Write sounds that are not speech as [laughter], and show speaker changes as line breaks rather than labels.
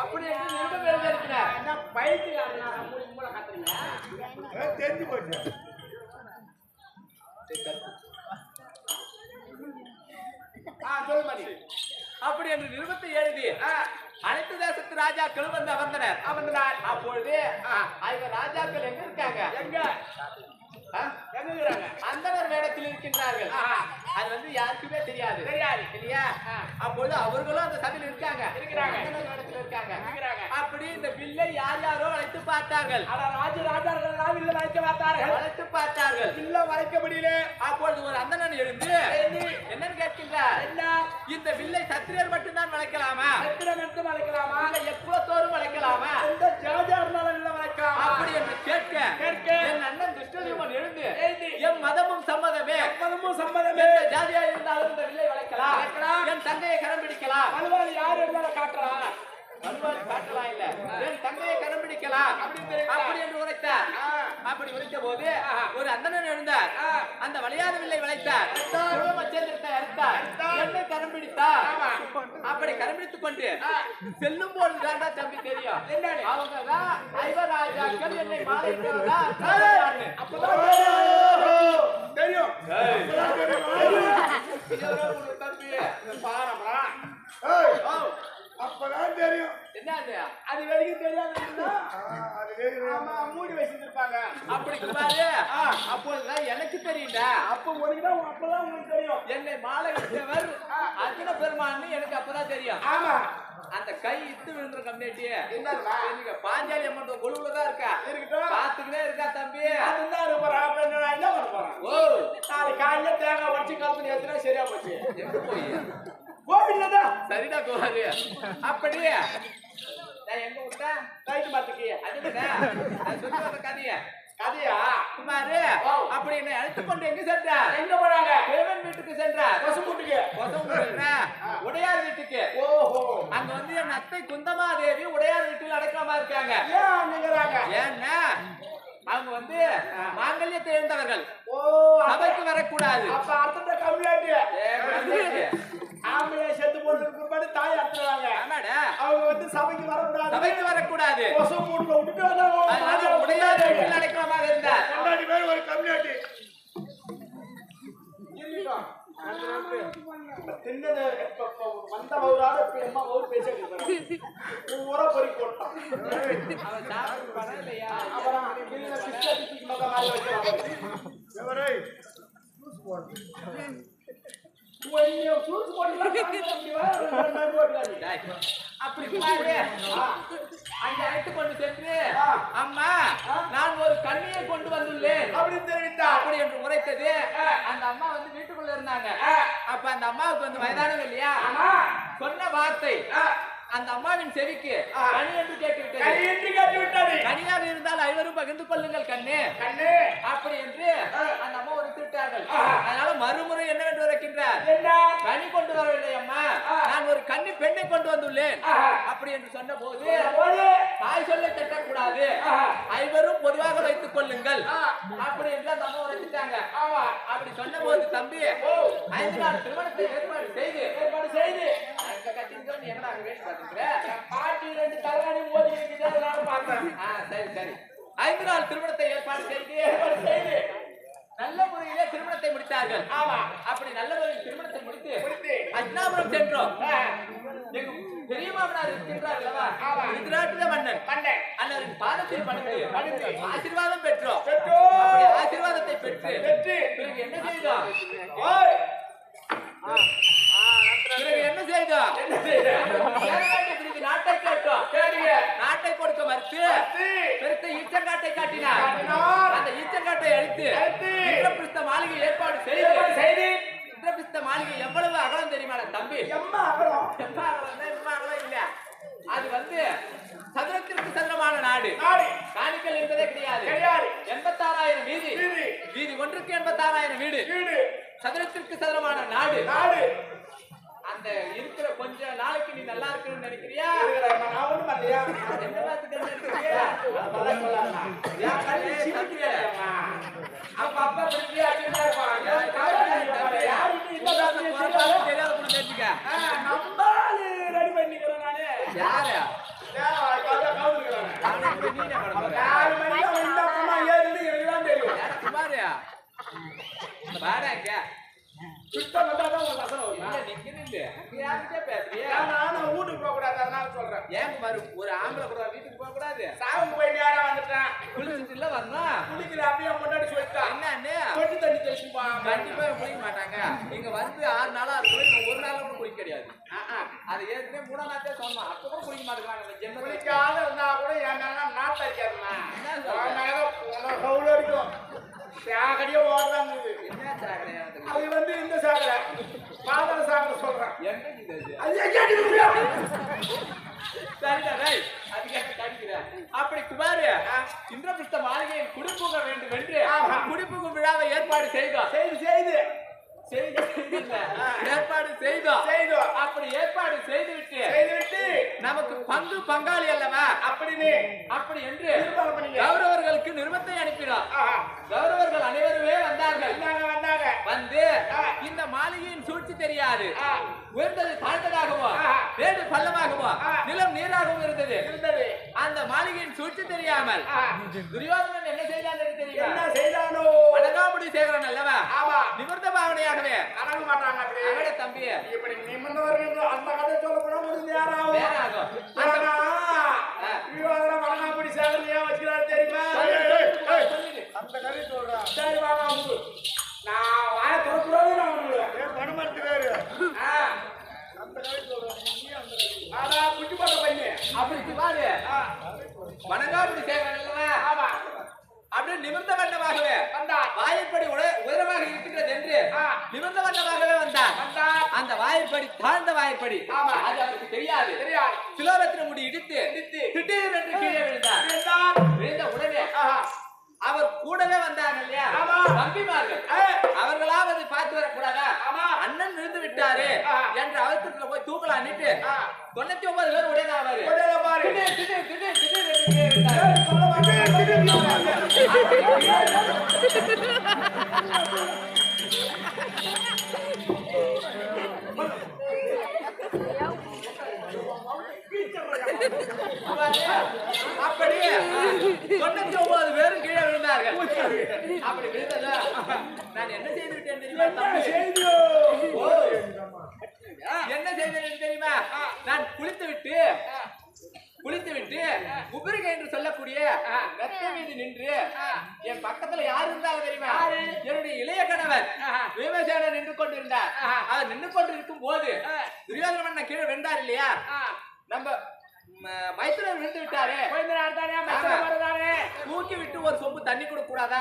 அப்படி எழுதியிருக்கிறார்
என்ன பைத்தியக்காரனா மூணு மூளை
தெரிஞ்சு போச்சு.
ஆ சொல்லு
அப்படி என்று நிருபத்தை எழுதி அனைத்து தேசத்து ராஜாக்களும் வந்து அமர்ந்தனர்.
அவன்தான்
அப்பொழுது ஐவர் ராஜாக்கள் எங்க இருக்காங்க?
எங்க?
அந்தனர் வேடத்தில் இருக்கின்றார்கள். அது வந்து யாருக்குமே தெரியாது.
தெரியாது.
இல்லையா. அப்பொழுது அவர்களும் அந்த சபையில் இருக்காங்க.
இருக்கிறாங்க. இருக்கிறாங்க.
அப்படி இந்த பில்லை யார் யாரோ அழைத்து பார்த்தார்கள்.
ராஜ ராஜார்கள் வளைக்க பார்த்தார்கள்
அழைத்து பார்த்தார்கள்.
இல்ல வளைக்க முடியல.
அப்பொழுது ஒரு அந்தணன் எழுந்து என்னன்னு கேட்கின்றார்.
என்ன?
இந்த வில்லை சத்திரியர் மட்டும்தான் வளைக்கலாமா
சத்திரம் எடுத்து வளைக்கலாமா
இல்ல எக்குலத்தோறும் வளைக்கலாமா
எந்த ஜாஜா இருந்தாலும் இல்ல வளைக்கலாமா
அப்படி என்று கேட்க
கேட்க.
என் அண்ணன் துஷ்டதீமன் எழுந்து. என் மதமும் சம்மதமே.
எப்பதமும் சம்மதமே.
ஜாதியா இருந்தாலும் இந்த வில்லை வளைக்கலாம். என் தங்கையை கரம் பிடிக்கலாம்.
பழுவாளி யார் இருந்தாலும் காட்டுறா
வலுவாரி காட்டலாம் இல்ல என்
தெரிவித்தார்.
அப்படி என்று உரைத்தார். அப்படி உரைத்த போது. ஒரு அந்தணன் எழுந்தார். அந்த வளையாத வில்லை வளைத்தார். என்னை கரம் பிடித்தார்.
ஆமா.
அப்படி கரம் பிடித்துக் கொண்டு. செல்லும் போது தாண்டா தம்பி தெரியும்? அவங்க தான் ஐவராஜாக்கள் என்னை
அப்பதான் தெரியும்.
தம்பி.
அப்பதான் தெரியும்.
என்ன அது
வரைக்கும் தெரியாத மூடி வச்சிருப்பாங்க
அப்படி பாரு அப்போதுதான் எனக்கு தெரியும்டா
அப்ப உனக்கு தான் அப்பதான் உங்களுக்கு தெரியும்.
என்னை மாலை கட்டவர் அர்ஜுன பெருமான்னு எனக்கு அப்பதான் தெரியும்.
ஆமா.
அந்த கை இத்து விழுந்துற கம்யூனிட்டி
என்னதுடா?
பாஞ்சாலி அம்மன் கொழுவுல தான் இருக்கா?
இருக்கட்டும்.
பாத்துக்கிட்டே இருக்கா தம்பி?
அதுதான் இருப்பாரா என்ன பண்ண போறேன்?
ஓ.
நாளைக்கு காலையில தேங்காய் உடச்சு கலந்து ஏத்துனா சரியா போச்சு.
எங்க போய்?
கோவில்ல தான்.
சரிடா கோவாரு அப்படியே.
ரைட்டு பாத்துக்கு
கதைய.
கதையா?
குமாரு. அப்படி என்னை அழைத்து கொண்டு எங்க சென்றார்?
எங்க போறாங்க?
தேவன் வீட்டுக்கு சென்றார். உடையார் வீட்டுக்கு.
ஓஹோ.
அங்க வந்து என் அத்தை குந்தமாதேவி உடையார் வீட்டில் அடக்கமா இருக்காங்க.
ஏன்
ஏன்னா அவங்க வந்து மாங்கல்யத்தை இழந்தவர்கள்
ஓ
சபைக்கு வரக்கூடாது.
அப்ப அர்த்தத்தை கம்மியாட்டு. ஆம்பளை செத்து பிற்பாடு தாய் அர்த்தறாங்க
ஆமாடா.
அவங்க வந்து சபைக்கு வரக்கூடாது.
சபைக்கு வரக்கூடாது
கொசு மூட்டுல விட்டுட்டு வந்தாங்க
அதனால உடையார் வீட்டில் அடக்கமாக இருந்தார்
கொண்டாடி பேர் ஒரு கம்யூனிட்டி.
தின்னது வந்த இப்ப எம்மா வவுறு பேசிட்டு. ஊரா பொறுக்கி போட்டான். அப்புறம்
அப்படி பாரு அங்க அழைத்து கொண்டு சென்று. அம்மா நான் ஒரு கண்ணியை கொண்டு வந்துள்ளேன்
அப்படின்னு தெரிவித்தார்.
அப்படி என்று உரைத்தது அந்த அம்மா வந்து வீட்டுக்குள்ள இருந்தாங்க அப்ப அந்த அம்மாவுக்கு வந்து வயதானவங்க இல்லையா. சொன்ன வார்த்தை. அந்த அம்மாவின் செவிக்கு. கனி என்று கேட்டுவிட்டது
என்று கேட்டு விட்டாரு.
கனியாக இருந்தால் ஐவரும் பகிர்ந்து கொள்ளுங்கள் கண்ணு
கண்ணு,
அப்படி என்று அந்த அம்மா உரைத்துவிட்டார்கள்
ஆ.
அதனால மறுமுறை என்னவென்று உரைக்கின்றார்
என்ன?
கனி கொண்டு வரவில்லை அம்மா. நான் ஒரு கன்னி பெண்ணை கொண்டு வந்துள்ளேன். அப்படி என்று சொன்ன போது. தாய் சொல்ல தட்டக்கூடாது. ஐவரும் பொதுவாக வைத்துக் கொள்ளுங்கள். அப்படி என்று அந்த அம்மா உரைச்சிட்டாங்க. அப்படி சொன்ன போது தம்பி. ஐந்து நாள் திருமணத்தை ஏற்பாடு செய்து
ஏற்பாடு செய்து பாட்டி ரெண்டு தலைகாணி மோதி பார்த்தேன்
சரி சரி ஐந்து நாள் திருமணத்தை ஏற்பாடு செய்து
ஏற்பாடு செய்து
நல்ல முறையிலே திருமணத்தை முடித்தார்கள்
ஆமா.
அப்படி நல்ல முறையில் திருமணத்தை முடித்து. அஜ்னாபுரம் சென்றோம்
ஆ.
எங்க பெரிய மாமனார் இருக்கின்றார் அல்லவா
ஆமா.
திருநாட்டுல மன்னன் பாதத்தில் பணிந்து. ஆசீர்வாதம் பெற்றோம்
பெற்றோம்.
அப்படி ஆசீர்வாதத்தை பெற்று
பெற்று.
பிறகு என்ன செய்தோம். பிறகு என்ன செய்தோம்
என்ன
நாட்டை கேட்டோம். நாட்டை கொடுக்க மறுத்து. பெருத்த ஈச்சங்காட்டை காட்டினார். அந்த ஈச்சங்காட்டை அழித்து மாளிகை ஏற்பாடு செய்து இந்திரபிரஸ்த மாளிகை எவ்வளவு அகலம் தெரியுமா? தம்பி.
எம்மா அகலம்.
எவ்வளவு அகலம்? எவ்வளவு அகலம்? இல்ல. அது வந்து சதுரத்திற்கு சதுரமான நாடு.
நாடு.
காணிக்கல் என்பதே கிடையாது.
கிடையாது.
எண்பத்தாறாயிரம் வீதி.
வீதி.
ஒன்றுக்கு எண்பத்தாறாயிரம் வீடு.
வீடு.
சதுரத்திற்கு சதுரமான நாடு.
நாடு.
அந்த இருக்கிற கொஞ்ச நாளைக்கு நீ நல்லா இருக்கணும்னு நினைக்கிறியா?
நான் ஒண்ணும்?
என்ன பார்த்துட்டு
அவனை
போய் நீனே பண்ண போற.
நாலு மணிக்கு அவன் இந்த பக்கம் ஏறுது தெரியும்.
யாரு குமாரு
சுத்தம் வந்தாதான் அசல் வரும்.
பேசுறியா
ஏன் வீட்டுக்கு போக கூடாது அதனால சொல்றேன்
ஏன் குமாரு ஒரு ஆம்பளை கூட வீட்டுக்கு போக கூடாது
சாவுக்கு போய் நேரம் வந்துட்டேன்
குளிச்சுட்டு இல்ல வரணும்
அப்படியே முன்னாடி சொல்லிட்டான்
என்னன்னு
தொட்டி தண்ணி தெளிச்சுப்பா
கண்டிப்பா குளிக்க மாட்டாங்க இங்க வந்து ஆறு நாளா இருக்கும் இவங்க ஒரு நாள் கூட குளிக்க கிடையாது அது ஏற்கனவே மூணாம் நாத்தே சொன்னோம். அப்ப கூட குளிக்க மாட்டேங்கிறாங்க ஜென்ம
குளிக்காத இருந்தா கூட என் நாத்து கவுளு அடிக்கும். சாகடியே ஓடுறாங்க.
என்ன இருக்கு?
அது? வந்து இந்த சாகரை பாதல சாகரை சொல்றேன்.
அப்படி குமாரு இந்திரபிரஸ்த மாளிகையில் குடிப்புக வேண்டும் என்று
ஆமா.
குடிப்புகும் விழாவை ஏற்பாடு செய்தோம்.
செய்து செய்து.
செய்து ஏற்பாடு செய்தோம்
செய்தோம்.
அப்படி ஏற்பாடு செய்துவிட்டு
செய்துவிட்டு
நமக்கு பங்கு பங்காளி அல்லவா
அப்படின்னு
அப்படி என்று. கௌரவர்களுக்கு நிருபத்தை அனுப்பினோம். கௌரவர்கள் அனைவருமே வந்தார்கள்
வந்தாங்க
வந்து. இந்த மாளிகையின் சூழ்ச்சி தெரியாது. உயர்ந்தது தாழ்ந்ததாகவோ. வேடு பள்ளமாகவோ. நிலம் நீராகவும் இருந்தது
இருந்தது
அந்த மாளிகையின் சூழ்ச்சி தெரியாமல். துரியோதனன் என்ன செய்தான் என்று
என்ன
தெரியுமா
செய்தானோ
அழகாமுடி சேகரன் அல்லவா
அடங்க மாட்டாங்க
தம்பி.
இப்படி நிமிர்ந்தவர்கள் அந்த கதை.
வேற அந்த-
ஆனா,
ஆ.
விவாதம் வழங்காப்படி சேகர் ஏன் வச்சுக்கிறாரு தெரியுமா.
அந்த கதை சொல்றான்
சரி வாங்க அவரு. நான் வாய திறக்கூடாது நான் உங்களுக்கு.
அந்த கதை சொல்றான் நீ
ஆனா குட்டி போட்ட பையன்.
அப்படி பாரு.
ஆ.
வணங்காமுடி சேகரன்
ஆமா.
அப்படியே நிமிர்ந்த வண்ணமாகவே அந்த வாயிற்படி தாழ்ந்த வாயிற்படி
ஆமா.
அது அவருக்கு தெரியாது
தெரியாது
சிலோரத்தின முடி இடித்து. திடீர் என்று கீழே விழுந்தார் விழுந்த உடனே. அவர் கூடவே வந்தாங்க இல்லையா
ஆமா.
தம்பிமார்கள். அவர்களாவது பார்த்து வரக்கூடாதா
ஆமா.
அண்ணன் விழுந்து விட்டாரு. என்ற அவசரத்துல போய் தூக்கலான்னுட்டு. தொண்ணூத்தி ஒன்பது பேர் உடனே ஆவாரு. திடீர் திடீர் திடீர் திடீர் என்று [laughs] அப்படியே தொண்ணூத்தி ஒன்பது பேரும் கீழே விழுந்தார்கள். அப்படி விழுந்ததா? நான் என்ன செய்து விட்டேன் தெரியுமா
என்ன
செய்தேன் தெரியுமா? நான் குளித்து விட்டு குளித்து விட்டு உபரிகை என்று சொல்லக்கூடிய மெத்தை மீது நின்று என் பக்கத்துல யார் இருந்தாங்க தெரியுமா? என்னுடைய இளைய கணவர் விமர்சனம் நின்று கொண்டிருந்தார். அவர் நின்று கொண்டிருக்கும் போது துரியோதன கீழே வென்றார் இல்லையா? நம்ம ம- மைத்துனர் விழுந்து விட்டாரு. தூக்கி விட்டு ஒரு சொம்பு தண்ணி கொடுக்க கூடாதா?